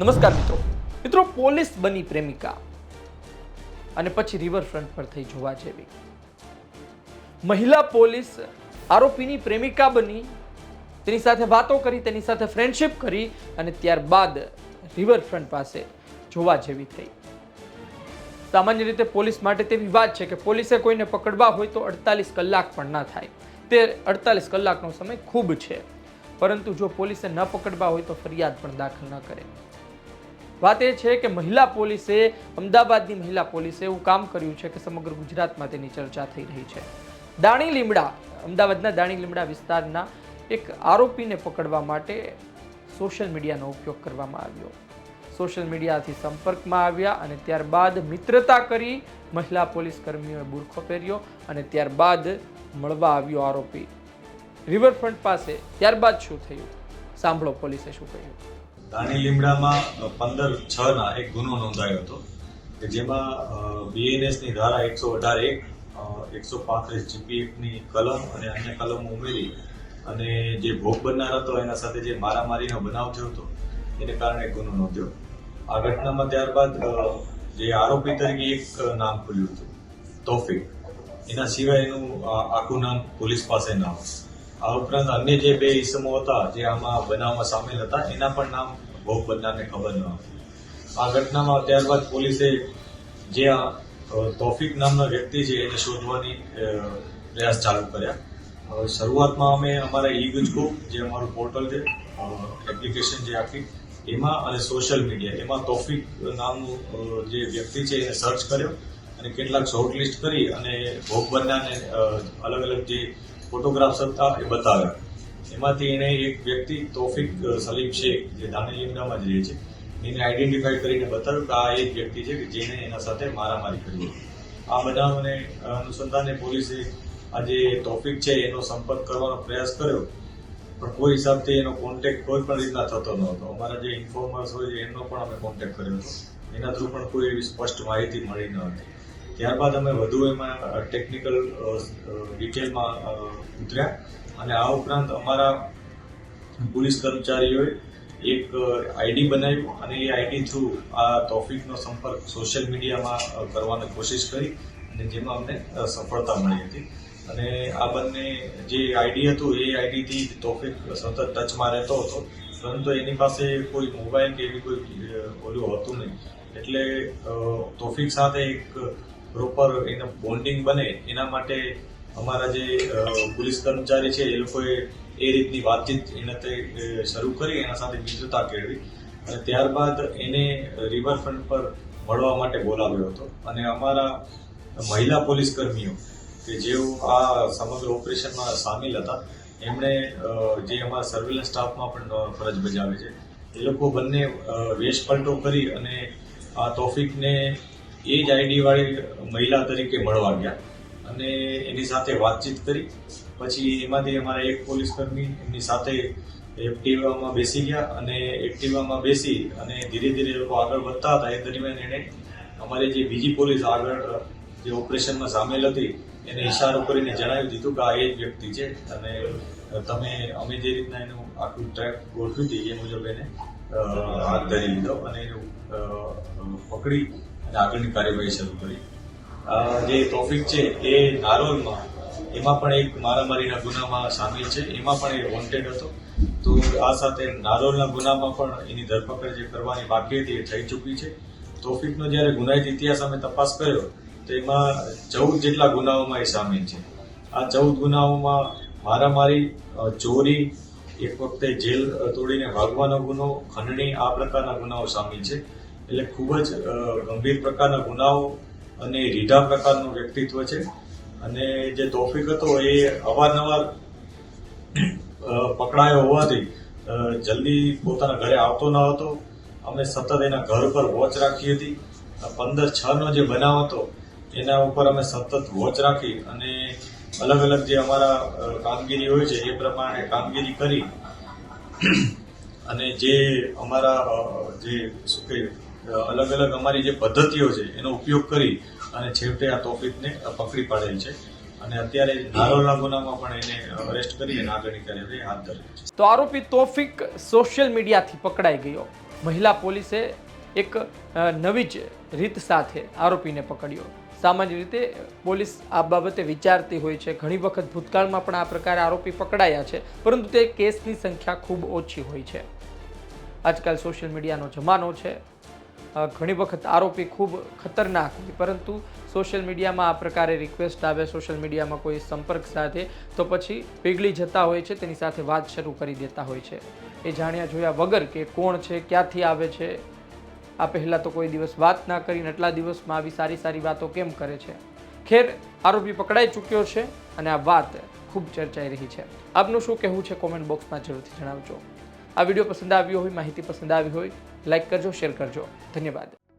નમસ્કાર મિત્રો. મિત્રો, પોલીસ બની પ્રેમિકા અને પછી રિવરફ્રન્ટ પર થઈ જોવા જેવી. મહિલા પોલીસ આરોપીની પ્રેમિકા બની, તેની સાથે વાતો કરી, તેની સાથે ફ્રેન્ડશિપ કરી અને ત્યારબાદ રિવરફ્રન્ટ પાસે જોવા જેવી થઈ. સામાન્ય રીતે પોલીસ માટે તેવી વાત છે કે પોલીસે કોઈને પકડવા હોય તો અડતાલીસ કલાક પણ ના થાય. તે અડતાલીસ કલાકનો સમય ખૂબ છે. પરંતુ જો પોલીસે ન પકડવા હોય તો ફરિયાદ પણ દાખલ ન કરે. વાત એ છે કે મહિલા પોલીસે, અમદાવાદની મહિલા પોલીસે એવું કામ કર્યું છે કે સમગ્ર ગુજરાતમાં તેની ચર્ચા થઈ રહી છે. દાણી લીમડા, અમદાવાદના દાણી લીમડા વિસ્તારના એક આરોપીને પકડવા માટે સોશિયલ મીડિયાનો ઉપયોગ કરવામાં આવ્યો. સોશિયલ મીડિયાથી સંપર્કમાં આવ્યા અને ત્યારબાદ મિત્રતા કરી મહિલા પોલીસ કર્મીઓએ બુરખો પહેર્યો અને ત્યારબાદ મળવા આવ્યો આરોપી. રિવરફ્રન્ટ પાસે ત્યારબાદ શું થયું? સાંભળો પોલીસે શું કહ્યું. દાણી લીમડામાં પંદર છ ના એક ગુનો નોંધાયો હતો, કે જેમાં બીએનએસની ધારા એકસો અઢાર એક એકસો પાંત્રીસ જીપીએફની કલમ અને અન્ય કલમો ઉમેરી અને જે ભોગ બનનાર હતો, એના સાથે જે મારામારીનો બનાવ થયો હતો, એને કારણે ગુનો નોંધ્યો. આ ઘટનામાં ત્યારબાદ જે આરોપી તરીકે એક નામ ખુલ્યું હતું, તોફિક. એના સિવાયનું આખું નામ પોલીસ પાસે ના હોય આ ઉપરાંત અન્ય જે બે ઇસમો હતા, જે આમાં બનાવમાં સામેલ હતા, એના પણ નામ ભોગ બનનારને ખબર ન હતી. આ ઘટનામાં ત્યારબાદ પોલીસે જે તોફિક નામનો વ્યક્તિ છે, એને શોધવાની પ્રયાસ ચાલુ કર્યા. શરૂઆતમાં અમે અમારા ઈ ગુજકો જે અમારું પોર્ટલ છે એપ્લિકેશન જે આખી, એમાં અને સોશિયલ મીડિયા, એમાં તોફિક નામનું જે વ્યક્તિ છે, એને સર્ચ કર્યો અને કેટલાક શોર્ટ લિસ્ટ કરી અને ભોગ બનનારને અલગ અલગ જે ફોટોગ્રાફ્સ હતા એ બતાવ્યા એમાંથી એણે એક વ્યક્તિ, તોફિક સલીમ શેખ, જે દાણી લીમડામાં જ રહે છે, એને આઈડેન્ટિફાઈ કરીને બતાવ્યું કે આ એ વ્યક્તિ છે કે જેણે એના સાથે મારામારી કરી આ આ બનાવને અનુસંધાને પોલીસે આ જે તોફિક છે, એનો સંપર્ક કરવાનો પ્રયાસ કર્યો. પણ કોઈ હિસાબથી એનો કોન્ટેક્ટ કોઈ પણ રીતના થતો નહોતો અમારા જે ઇન્ફોર્મર્સ હોય એમનો પણ અમે કોન્ટેક્ટ કર્યો હતો. એના થ્રુ પણ કોઈ એવી સ્પષ્ટ માહિતી મળી ન હતી. ત્યારબાદ અમે વધુ એમાં ટેકનિકલ ડિટેલમાં ઉતર્યા. અને આ ઉપરાંત અમારા પોલીસ કર્મચારીઓએ એક આઈડી બનાવ્યું અને એ આઈડી થ્રુ આ તોફિકનો સંપર્ક સોશિયલ મીડિયામાં કરવાની કોશિશ કરી અને જેમાં અમને સફળતા મળી હતી. અને આ બંને જે આઈડી હતું, એ આઈડીથી તોફિક સતત ટચમાં રહેતો હતો. પરંતુ એની પાસે કોઈ મોબાઈલ કે એવી કોઈ ઓલું હતું નહીં. એટલે તોફિક સાથે એક પ્રોપર એનો બોન્ડિંગ બને, એના માટે અમારા જે પોલીસ કર્મચારી છે, એ લોકોએ એ રીતની વાતચીત એને શરૂ કરી, એના સાથે મિત્રતા કેળવી અને ત્યારબાદ એને રિવરફ્રન્ટ પર મળવા માટે બોલાવ્યો હતો. અને અમારા મહિલા પોલીસ કર્મીઓ, કે જેઓ આ સમગ્ર ઓપરેશનમાં સામેલ હતા, એમણે જે અમારા સર્વેલન્સ સ્ટાફમાં પણ ફરજ બજાવે છે, એ લોકો બંને વેશ પલટો કરી અને આ તોફિકને એ જ આઈડી વાળી મહિલા તરીકે મળવા ગયા અને એની સાથે વાતચીત કરી. પછી એમાંથી અમારા એક પોલીસકર્મી એમની સાથે એક્ટિવામાં બેસી ગયા અને એક્ટિવામાં બેસી અને ધીરે ધીરે લોકો આગળ વધતા હતા. એ દરમિયાન એણે અમારી જે બીજી પોલીસ આગળ, જે ઓપરેશનમાં સામેલ હતી, એને ઇશારો કરીને જણાવી દીધું કે આ એ જ વ્યક્તિ છે અને તમે, અમે જે રીતના એનું આખું ટ્રેક ગોઠવી હતી એ મુજબ એને હાથ ધરી લીધો અને પકડી આગળની કાર્યવાહી શરૂ કરી. જે તોફિક છે એ નારોલમાં, એમાં પણ એક મારામારીના ગુનામાં સામેલ છે. એમાં પણ એ વોન્ટેડ હતો. તો આ સાથે નારોલના ગુનામાં પણ એની ધરપકડ જે કરવાની બાકી હતી એ થઈ ચૂકી છે. તોફિકનો જ્યારે ગુનાહિત ઇતિહાસ અમે તપાસ કર્યો, તો એમાં ચૌદ જેટલા ગુનાઓમાં એ સામેલ છે. આ ચૌદ ગુનાઓમાં મારામારી ચોરી, એક વખતે જેલ તોડીને ભાગવાનો ગુનો, ખંડણી, આ પ્રકારના ગુનાઓ સામેલ છે. એટલે ખૂબ જ ગંભીર પ્રકારના ગુનાઓ અને રીઢા પ્રકારનું વ્યક્તિત્વ છે. અને જે તોફિક હતો એ અવારનવાર પકડાયો હોવાથી જલ્દી પોતાના ઘરે આવતો ન હતો. અમે સતત એના ઘર પર વોચ રાખી હતી. પંદર છનો જે બનાવ હતો, એના ઉપર અમે સતત વોચ રાખી અને અલગ અલગ જે અમારા કામગીરી હોય છે એ પ્રમાણે કામગીરી કરી. અને જે અમારા જે શું કહે અલગ અલગ અમારી જે પદ્ધતિઓ છે, એનો ઉપયોગ કરી અને છેવટે આ તોફિકને પકડી પાડેલ છે. અને અત્યારે નારોલના ગુનામાં પણ એને અરેસ્ટ કરી અને કાર્યવાહી હાથ ધરી છે. તો આરોપી તોફિક સોશિયલ મીડિયાથી પકડાઈ ગયો. મહિલા પોલીસે એક નવી જ રીત સાથે આરોપીને પકડ્યો. સામાન્ય રીતે પોલીસ આ બાબતે વિચારતી હોય છે. ઘણી વખત ભૂતકાળમાં પણ આ પ્રકારે આરોપી પકડાયા છે, પરંતુ તે કેસની સંખ્યા ખૂબ ઓછી હોય છે. આજકાલ સોશિયલ મીડિયાનો જમાનો છે. ઘણી વખત આરોપી ખૂબ ખતરનાક હોય. પરંતુ સોશિયલ મીડિયામાં આ પ્રકારે રિક્વેસ્ટ આવે, સોશિયલ મીડિયામાં કોઈ સંપર્ક સાથે, તો પછી પીગળી જતા હોય છે, તેની સાથે વાત શરૂ કરી દેતા હોય છે. એ જાણ્યા જોયા વગર કે કોણ છે, ક્યાંથી આવે છે, આ પહેલાં તો કોઈ દિવસ વાત ના કરીને આટલા દિવસમાં આવી સારી સારી વાતો કેમ કરે છે? ખેર, આરોપી પકડાઈ ચૂક્યો છે અને આ વાત ખૂબ ચર્ચાઈ રહી છે. આપનું શું કહેવું છે? કોમેન્ટ બોક્સમાં જરૂરથી જણાવજો. આ વીડિયો પસંદ આવ્યો હોય, માહિતી પસંદ આવી હોય લાઈક કરજો શેર કરજો. ધન્યવાદ.